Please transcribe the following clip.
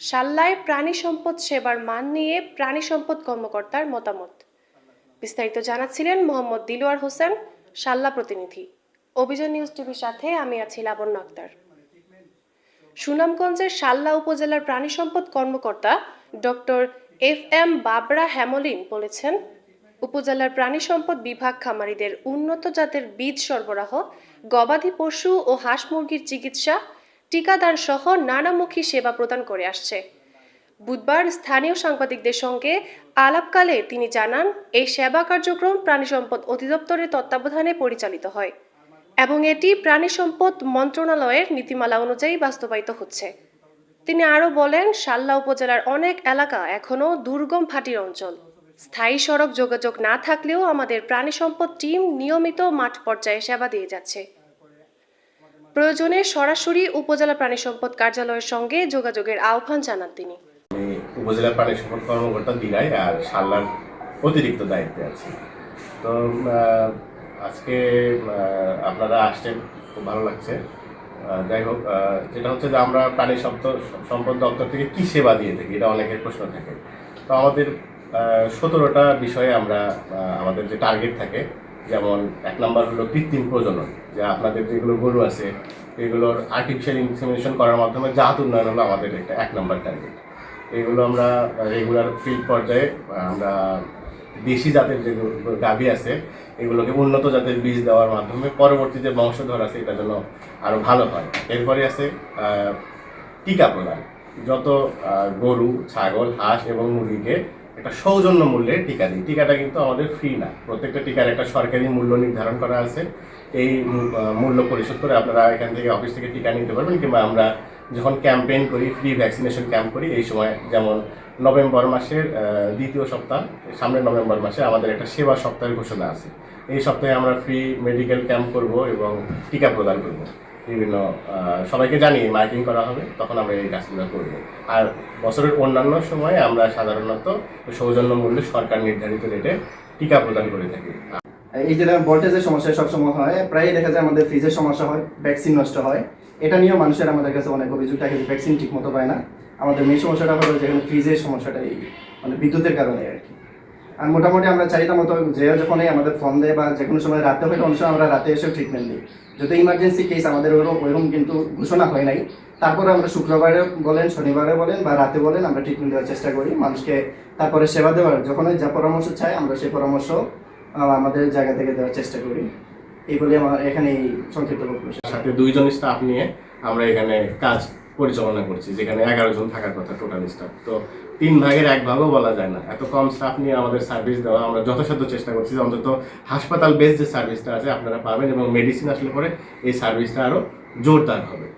সাল্লায় প্রাণী সম্পদ সেবার মান নিয়ে প্রাণী সম্পদ কর্মকর্তার মতামত। বিস্তারিত জানাচ্ছিলেন মোহাম্মদ দিলওয়ার হোসেন, সাল্লা প্রতিনিধি। অভিযান নিউজ টিভির সাথে আমি আছি লাবণ্য আক্তার। সুনামগঞ্জের সাল্লা উপজেলার প্রাণী সম্পদ কর্মকর্তা doctor F M Babra Hamlin বলেছেন, উপজেলার প্রাণী সম্পদ বিভাগ খামারিদের উন্নত জাতের বীজ সরবরাহ, গবাদি পশু ও হাঁস মুরগির চিকিৎসা টিকাদান সহ নানামুখী সেবা প্রদান করে আসছে। বুধবার স্থানীয় সাংবাদিকদের সঙ্গে আলাপকালে তিনি জানান, এই সেবা কার্যক্রম প্রাণী সম্পদ অধিদপ্তরের তত্ত্বাবধানে পরিচালিত হয় এবং এটি প্রাণী সম্পদ মন্ত্রণালয়ের নীতিমালা অনুযায়ী বাস্তবায়িত হচ্ছে। তিনি আরও বলেন শাল্লা উপজেলার অনেক এলাকা এখনও দুর্গম ফাটির অঞ্চল। স্থায়ী সড়ক যোগাযোগ না থাকলেও আমাদের প্রাণী সম্পদ টিম নিয়মিত মাঠ পর্যায়ে সেবা দিয়ে যাচ্ছে। প্রয়োজনে সরাসরি উপজেলা প্রাণী সম্পদ কার্যালয়ের সঙ্গে যোগাযোগের আহ্বান জানান তিনি। উপজেলা প্রাণী সম্পদ কর্মকর্তা দিলাই আর সাল্লার অতিরিক্ত দায়িত্বে আছি। তো আজকে আপনারা আসছেন, খুব ভালো লাগছে। যাই হোক যেটা হচ্ছে যে আমরা প্রাণী সম্পদ সম্পদ দপ্তর থেকে কী সেবা দিয়ে থাকি, এটা অনেকের প্রশ্ন থাকে। তো আমাদের সতেরোটা বিষয়ে আমরা আমাদের যে টার্গেট থাকে যেমন এক নম্বর হলো কৃত্রিম প্রজনন, যে আপনাদের যেগুলো গরু আছে, এগুলোর আর্টিফিশিয়াল ইনসেমিনেশন করার মাধ্যমে জাত উন্নয়ন হলো আমাদের একটা এক নম্বর টার্গেট এগুলো আমরা রেগুলার ফিল্ড পর্যায়ে, আমরা দেশি জাতের যে গাভী আছে, এগুলোকে উন্নত জাতের বীজ দেওয়ার মাধ্যমে পরবর্তী যে বংশধর আছে, এটা যেন আরও ভালো হয়। এরপরে আছে টিকা প্রদান। যত গরু, ছাগল, হাঁস এবং মুরগিকে একটা সৌজন্য মূল্যে টিকা দিই টিকাটা কিন্তু আমাদের ফ্রি না। প্রত্যেকটা টিকার একটা সরকারি মূল্য নির্ধারণ করা আছে। এই মূল্য পরিশোধ করে আপনারা এখান থেকে অফিস থেকে টিকা নিতে পারবেন কিংবা আমরা যখন ক্যাম্পেইন করি ফ্রি ভ্যাকসিনেশন ক্যাম্প করি, এই সময় যেমন নভেম্বর মাসের দ্বিতীয় সপ্তাহ, সামনের নভেম্বর মাসে আমাদের একটা সেবা সপ্তাহের ঘোষণা আছে। এই সপ্তাহে আমরা ফ্রি মেডিকেল ক্যাম্প করব এবং টিকা প্রদান করব। বিভিন্ন সবাইকে জানিয়ে মাইকিং করা হবে, তখন আমরা এই গাছগুলো করব। আর বছরের অন্যান্য সময়ে আমরা সাধারণত সৌজন্য মূল্যে সরকার নির্ধারিত রেটে টিকা প্রদান করে থাকি। এই যে ভোল্টেজের সমস্যা সবসময় হয়, প্রায়ই দেখা যায় আমাদের ফ্রিজের সমস্যা হয় ভ্যাকসিন নষ্ট হয়। এটা নিয়েও মানুষের আমাদের কাছে অনেক অভিযোগ থাকে যে ভ্যাকসিন ঠিক মতো পায় না। আমাদের মেন সমস্যাটা হলো যেখানে ফ্রিজের সমস্যাটা এই মানে বিদ্যুতের কারণে আর কি। আর মোটামুটি আমরা চাহিদা মতো যে যখনই আমাদের ফোন দেয় বা যে কোনো সময় রাতে হলে অনেক সময় আমরা রাতে এসেও ট্রিটমেন্ট দিই। যদি ইমার্জেন্সি কেস আমাদের ওরকম, ওইরকম কিন্তু ঘোষণা হয় নাই, তারপরে আমরা শুক্রবারে বলেন শনিবারে বলেন বা রাতে বলেন আমরা ট্রিটমেন্ট দেওয়ার চেষ্টা করি মানুষকে, তারপরে সেবা দেওয়ার যখনই যা পরামর্শ চাই আমরা সেই পরামর্শ আমাদের জায়গা থেকে দেওয়ার চেষ্টা করি। এই বলে আমার এখানে সংক্ষিপ্ত সাথে দুইজন স্টাফ নিয়ে আমরা এখানে কাজ পরিচালনা করছি, যেখানে এগারো জন থাকার কথা টোটাল স্টাফ তো তিন ভাগের এক ভাগও বলা যায় না। এত কম স্টাফ নিয়ে আমাদের সার্ভিস দেওয়া, আমরা যথাসাধ্য চেষ্টা করছি অন্তত হাসপাতাল বেস যে সার্ভিসটা আছে আপনারা পাবেন এবং মেডিসিন আসলে পরে এই সার্ভিসটা আরও জোরদার হবে।